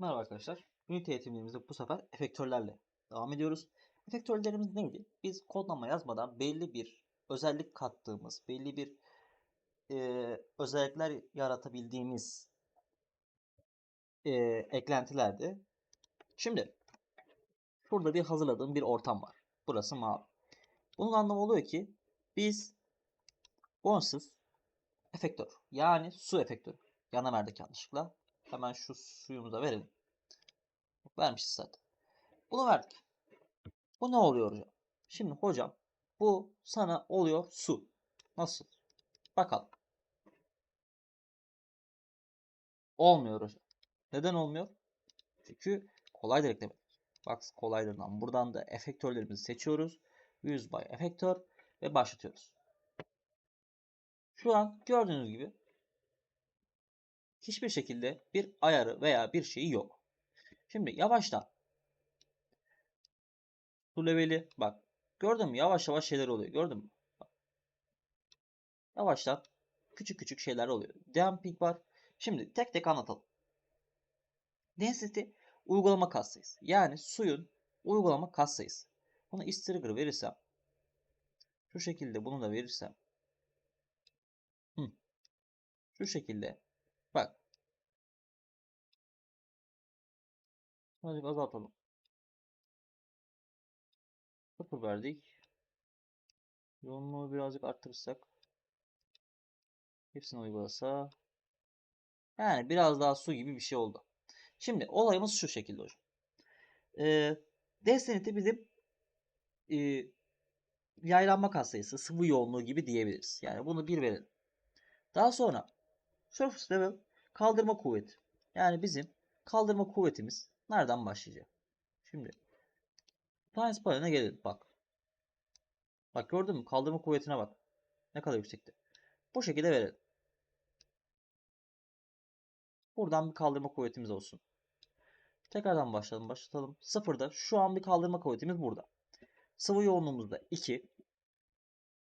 Merhaba arkadaşlar. Unity eğitimlerimize bu sefer efektörlerle devam ediyoruz. Efektörlerimiz neydi? Biz kodlama yazmadan belli bir özellik kattığımız, belli bir e, özellikler yaratabildiğimiz e, eklentilerdi. Şimdi şurada bir hazırladığım bir ortam var. Burası mavi. Bunun anlamı oluyor ki biz bonsuz efektör yani su efektörü yana verdik yanlışlıkla. Hemen şu suyumuzu da verelim. Vermişiz zaten. Bunu verdik. Bu ne oluyor hocam? Şimdi hocam bu sana oluyor su. Nasıl? Bakalım. Olmuyor hocam. Neden olmuyor? Çünkü kolay ekleme. Bak kolaylarından buradan da efektörlerimizi seçiyoruz. Use by efektör ve başlatıyoruz. Şu an gördüğünüz gibi hiçbir şekilde bir ayarı veya bir şeyi yok. Şimdi yavaştan su leveli bak gördün mü yavaş yavaş şeyler oluyor gördün mü? Bak. Yavaştan küçük küçük şeyler oluyor. Damping var. Şimdi tek tek anlatalım. Density uygulama katsayısı. Yani suyun uygulama katsayısı. Bunu is trigger verirsem şu şekilde bunu da verirsem hı, şu şekilde Hadi azaltalım. Sıfır verdik. Yoğunluğu birazcık arttırırsak. Hepsini uygulasa. Yani biraz daha su gibi bir şey oldu. Şimdi olayımız şu şekilde hocam. Ee, Density bizim e, yaylanma katsayısı, sıvı yoğunluğu gibi diyebiliriz. Yani bunu bir verelim. Daha sonra surface level kaldırma kuvveti. Yani bizim kaldırma kuvvetimiz nereden başlayacak? Şimdi Times paneline gelelim bak. Bak gördün mü? Kaldırma kuvvetine bak. Ne kadar yüksekte. Bu şekilde verelim. Buradan bir kaldırma kuvvetimiz olsun. Tekrardan başlayalım. Başlatalım. Sıfırda şu an bir kaldırma kuvvetimiz burada. Sıvı yoğunluğumuz da 2.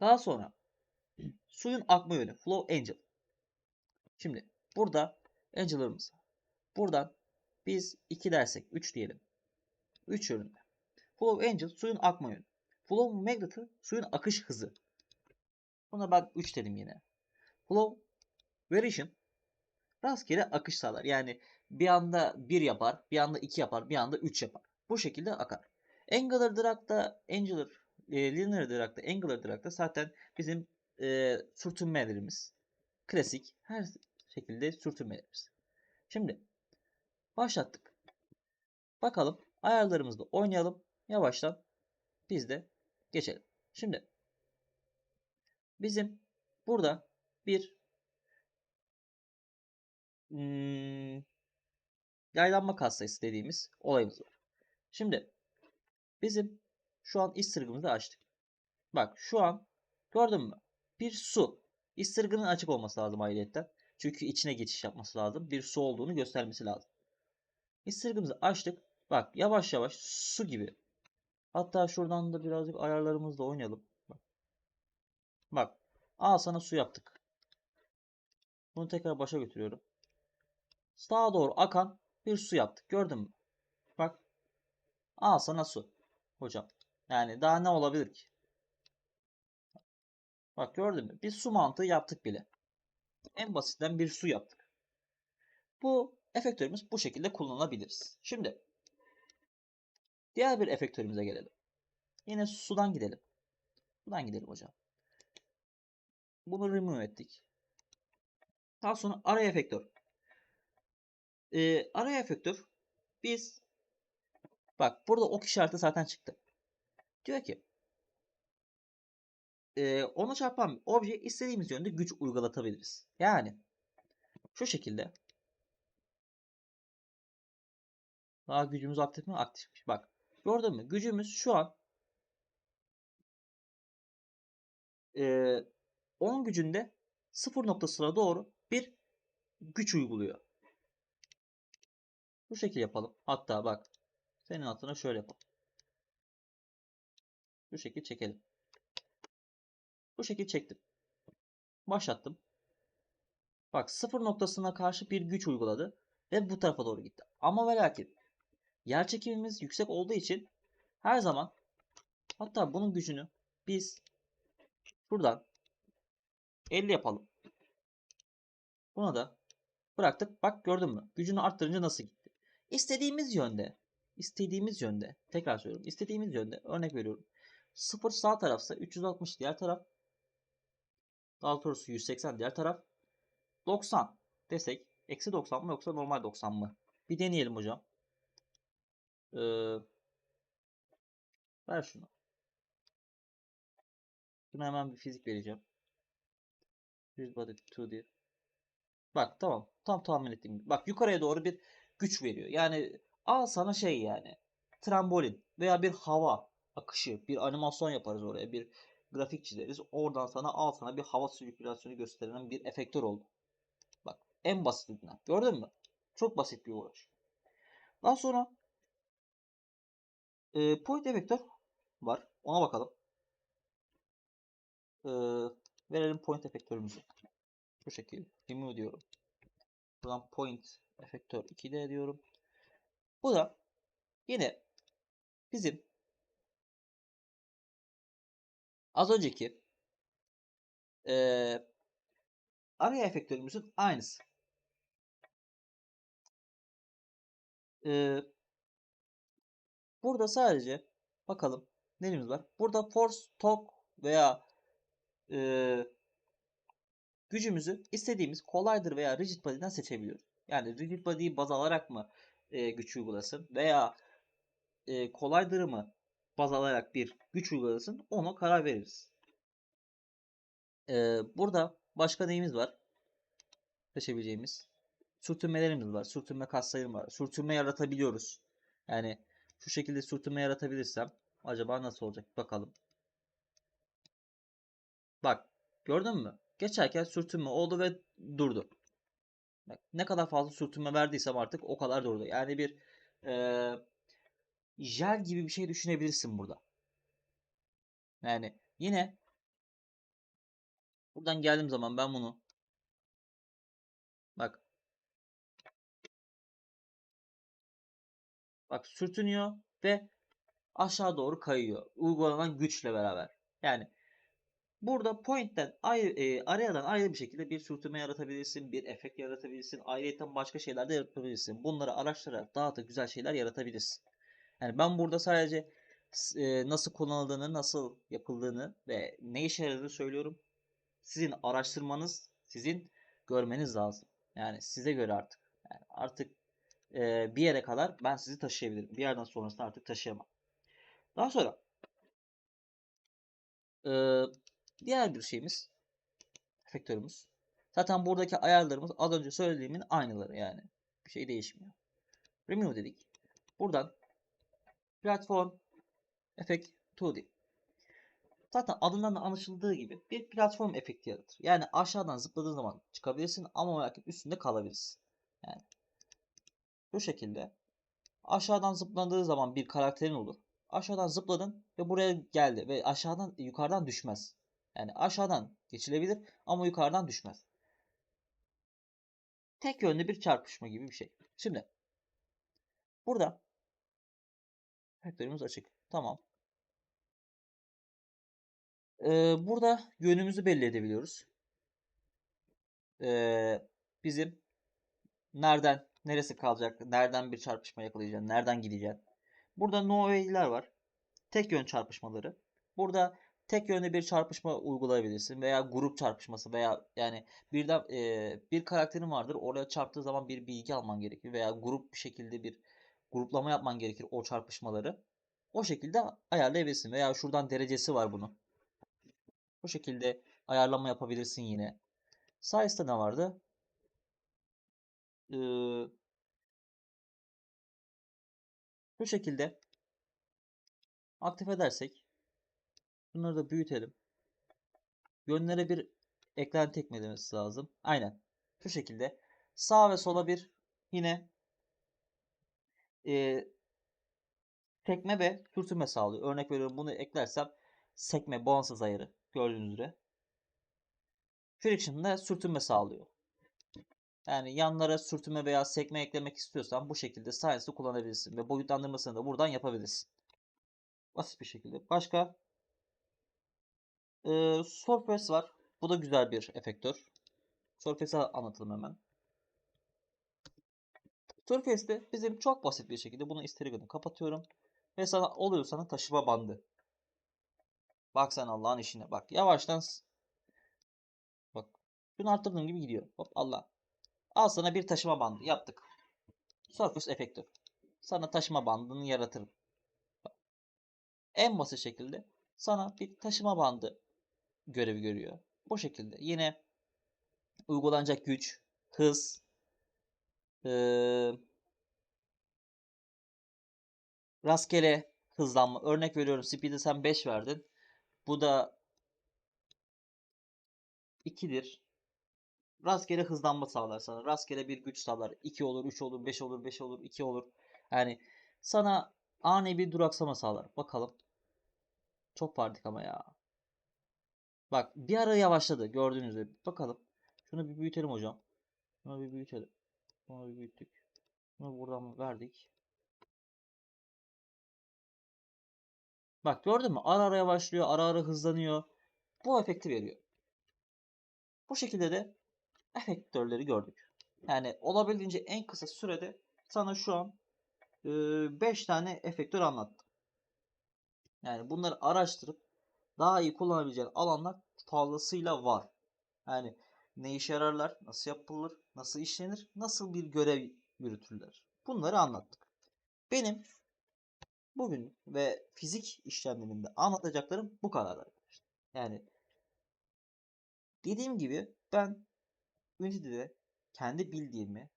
Daha sonra suyun akma yönü. Flow Angel. Şimdi burada Angel'larımız. Buradan biz 2 dersek 3 diyelim. 3 yönünde. Flow Angel suyun akma yönü. Flow Magnet'ı suyun akış hızı. Buna bak 3 dedim yine. Flow Variation rastgele akış sağlar. Yani bir anda 1 yapar, bir anda 2 yapar, bir anda 3 yapar. Bu şekilde akar. Angular Drag'da, Angular, e, Linear Drag'da, Angular Drag'da zaten bizim e, sürtünmelerimiz. Klasik her şekilde sürtünmelerimiz. Şimdi başlattık. Bakalım ayarlarımızda oynayalım. Yavaştan biz de geçelim. Şimdi bizim burada bir hmm, yaylanma katsayısı dediğimiz olayımız var. Şimdi bizim şu an istırgımızı açtık. Bak şu an gördün mü? Bir su. İstırgının açık olması lazım ayrıyetten. Çünkü içine geçiş yapması lazım. Bir su olduğunu göstermesi lazım. İstırgımızı açtık. Bak yavaş yavaş su gibi. Hatta şuradan da birazcık ayarlarımızla oynayalım. Bak. Bak. Al sana su yaptık. Bunu tekrar başa götürüyorum. Sağa doğru akan bir su yaptık. Gördün mü? Bak. Al sana su. Hocam. Yani daha ne olabilir ki? Bak gördün mü? Bir su mantığı yaptık bile. En basitten bir su yaptık. Bu efektörümüz bu şekilde kullanılabiliriz. Şimdi diğer bir efektörümüze gelelim. Yine sudan gidelim. Sudan gidelim hocam. Bunu remove ettik. Daha sonra ara efektör. Ee, ara efektör biz bak burada ok işareti zaten çıktı. Diyor ki e, ona çarpan obje istediğimiz yönde güç uygulatabiliriz. Yani şu şekilde daha gücümüz aktif mi? Aktifmiş. Bak gördün mü? Gücümüz şu an e, 10 gücünde 0 noktasına doğru bir güç uyguluyor. Bu şekilde yapalım. Hatta bak senin altına şöyle yapalım. Bu şekilde çekelim. Bu şekilde çektim. Başlattım. Bak sıfır noktasına karşı bir güç uyguladı. ve bu tarafa doğru gitti. Ama ve lakin yer çekimimiz yüksek olduğu için her zaman hatta bunun gücünü biz buradan 50 yapalım. Buna da bıraktık. Bak gördün mü? Gücünü arttırınca nasıl gitti? İstediğimiz yönde, istediğimiz yönde, tekrar söylüyorum. istediğimiz yönde örnek veriyorum. 0 sağ tarafsa 360 diğer taraf. Daha doğrusu 180 diğer taraf. 90 desek eksi 90 mı yoksa normal 90 mı? Bir deneyelim hocam. Ee, ver şunu. Buna hemen bir fizik vereceğim. Rigid body 2D. Bak tamam. Tam tahmin ettiğim gibi. Bak yukarıya doğru bir güç veriyor. Yani al sana şey yani. Trambolin veya bir hava akışı, bir animasyon yaparız oraya. Bir grafik çizeriz. Oradan sana al sana bir hava sirkülasyonu gösteren bir efektör oldu. Bak en basitinden. Gördün mü? Çok basit bir uğraş. Daha sonra e, point efektör var. Ona bakalım. E, verelim point efektörümüzü. Bu şekilde. Remove diyorum. Buradan point efektör 2D diyorum. Bu da yine bizim az önceki ee, araya efektörümüzün aynısı. Ee, burada sadece bakalım nelimiz var. Burada force, torque veya e, gücümüzü istediğimiz collider veya rigid body'den seçebiliyoruz. Yani rigid body'yi baz alarak mı e, güç uygulasın veya e, collider'ı mı baz alarak bir güç uygulasın ona karar veririz. E, burada başka neyimiz var? Seçebileceğimiz. Sürtünmelerimiz var. Sürtünme kaslarım var. Sürtünme yaratabiliyoruz. Yani şu şekilde sürtünme yaratabilirsem acaba nasıl olacak? Bakalım. Bak gördün mü? Geçerken sürtünme oldu ve durdu. Bak, ne kadar fazla sürtünme verdiysem artık o kadar durdu. Yani bir e, jel gibi bir şey düşünebilirsin burada. Yani yine buradan geldiğim zaman ben bunu bak bak sürtünüyor ve aşağı doğru kayıyor. Uygulanan güçle beraber. Yani Burada point'ten ayrı, e, arayadan ayrı bir şekilde bir sürtünme yaratabilirsin, bir efekt yaratabilirsin, ayrıyeten başka şeyler de yaratabilirsin. Bunları araştırarak daha da güzel şeyler yaratabilirsin. Yani ben burada sadece e, nasıl kullanıldığını, nasıl yapıldığını ve ne işe yaradığını söylüyorum. Sizin araştırmanız, sizin görmeniz lazım. Yani size göre artık. Yani artık e, bir yere kadar ben sizi taşıyabilirim. Bir yerden sonrasında artık taşıyamam. Daha sonra e, Diğer bir şeyimiz efektörümüz. Zaten buradaki ayarlarımız az önce söylediğimin aynıları yani. Bir şey değişmiyor. Remove dedik. Buradan platform efekt 2D. Zaten adından da anlaşıldığı gibi bir platform efekti yaratır. Yani aşağıdan zıpladığın zaman çıkabilirsin ama belki üstünde kalabilirsin. Yani bu şekilde aşağıdan zıpladığı zaman bir karakterin olur. Aşağıdan zıpladın ve buraya geldi ve aşağıdan yukarıdan düşmez. Yani aşağıdan geçilebilir ama yukarıdan düşmez. Tek yönlü bir çarpışma gibi bir şey. Şimdi burada vektörümüz açık. Tamam. Ee, burada yönümüzü belli edebiliyoruz. Ee, bizim nereden neresi kalacak, nereden bir çarpışma yakalayacaksın, nereden gideceksin. Burada no way'ler var. Tek yön çarpışmaları. Burada tek yönde bir çarpışma uygulayabilirsin veya grup çarpışması veya yani birden e, bir karakterin vardır oraya çarptığı zaman bir bilgi alman gerekir veya grup bir şekilde bir gruplama yapman gerekir o çarpışmaları. O şekilde ayarlayabilirsin veya şuradan derecesi var bunun. Bu şekilde ayarlama yapabilirsin yine. Üstte ne vardı? Ee, bu şekilde aktif edersek Bunları da büyütelim. Yönlere bir eklenti eklememiz lazım. Aynen. Şu şekilde. Sağ ve sola bir yine e, tekme ve sürtünme sağlıyor. Örnek veriyorum bunu eklersem sekme bağımsız ayarı gördüğünüz üzere. Friction'da sürtünme sağlıyor. Yani yanlara sürtünme veya sekme eklemek istiyorsan bu şekilde Science'ı kullanabilirsin. Ve boyutlandırmasını da buradan yapabilirsin. Basit bir şekilde. Başka? Ee, Surface var. Bu da güzel bir efektör. Surface'i anlatalım hemen. Surface'de bizim çok basit bir şekilde bunu isterigonu kapatıyorum. Ve sana oluyor sana taşıma bandı. Bak sen Allah'ın işine bak. Yavaştan bak. Şunu arttırdığım gibi gidiyor. Hop Allah. Al sana bir taşıma bandı yaptık. Surface efektör. Sana taşıma bandını yaratırım. En basit şekilde sana bir taşıma bandı görevi görüyor. Bu şekilde. Yine uygulanacak güç, hız, eee, rastgele hızlanma. Örnek veriyorum speed'e sen 5 verdin. Bu da 2'dir. Rastgele hızlanma sağlar sana. Rastgele bir güç sağlar. 2 olur, 3 olur, 5 olur, 5 olur, 2 olur. Yani sana ani bir duraksama sağlar. Bakalım. Çok partik ama ya. Bak bir ara yavaşladı gördüğünüz gibi. Bakalım. Şunu bir büyütelim hocam. Şunu bir büyütelim. Bunu bir büyüttük. Bunu buradan verdik. Bak gördün mü? Ara ara yavaşlıyor, ara ara hızlanıyor. Bu efekti veriyor. Bu şekilde de efektörleri gördük. Yani olabildiğince en kısa sürede sana şu an 5 tane efektör anlattım. Yani bunları araştırıp daha iyi kullanabileceğin alanlar fazlasıyla var. Yani ne işe yararlar, nasıl yapılır, nasıl işlenir, nasıl bir görev yürütürler. Bunları anlattık. Benim bugün ve fizik işlemlerinde anlatacaklarım bu kadar arkadaşlar. Yani dediğim gibi ben Unity'de kendi bildiğimi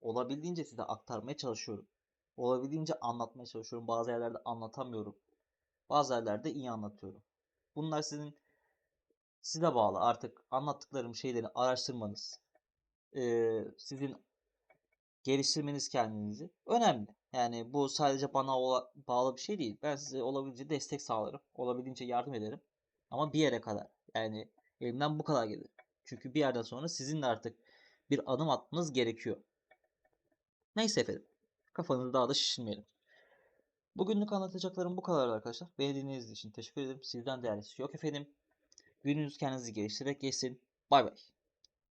olabildiğince size aktarmaya çalışıyorum. Olabildiğince anlatmaya çalışıyorum. Bazı yerlerde anlatamıyorum. Bazı yerlerde iyi anlatıyorum. Bunlar sizin size bağlı. Artık anlattıklarım şeyleri araştırmanız, sizin geliştirmeniz kendinizi önemli. Yani bu sadece bana bağlı bir şey değil. Ben size olabildiğince destek sağlarım. Olabildiğince yardım ederim. Ama bir yere kadar. Yani elimden bu kadar gelir. Çünkü bir yerden sonra sizin de artık bir adım atmanız gerekiyor. Neyse efendim. Kafanızı daha da şişirmeyelim. Bugünlük anlatacaklarım bu kadar arkadaşlar. Beni dinlediğiniz için teşekkür ederim. Sizden değerlisi yok efendim. Gününüz kendinizi geliştirerek geçsin. Bay bay.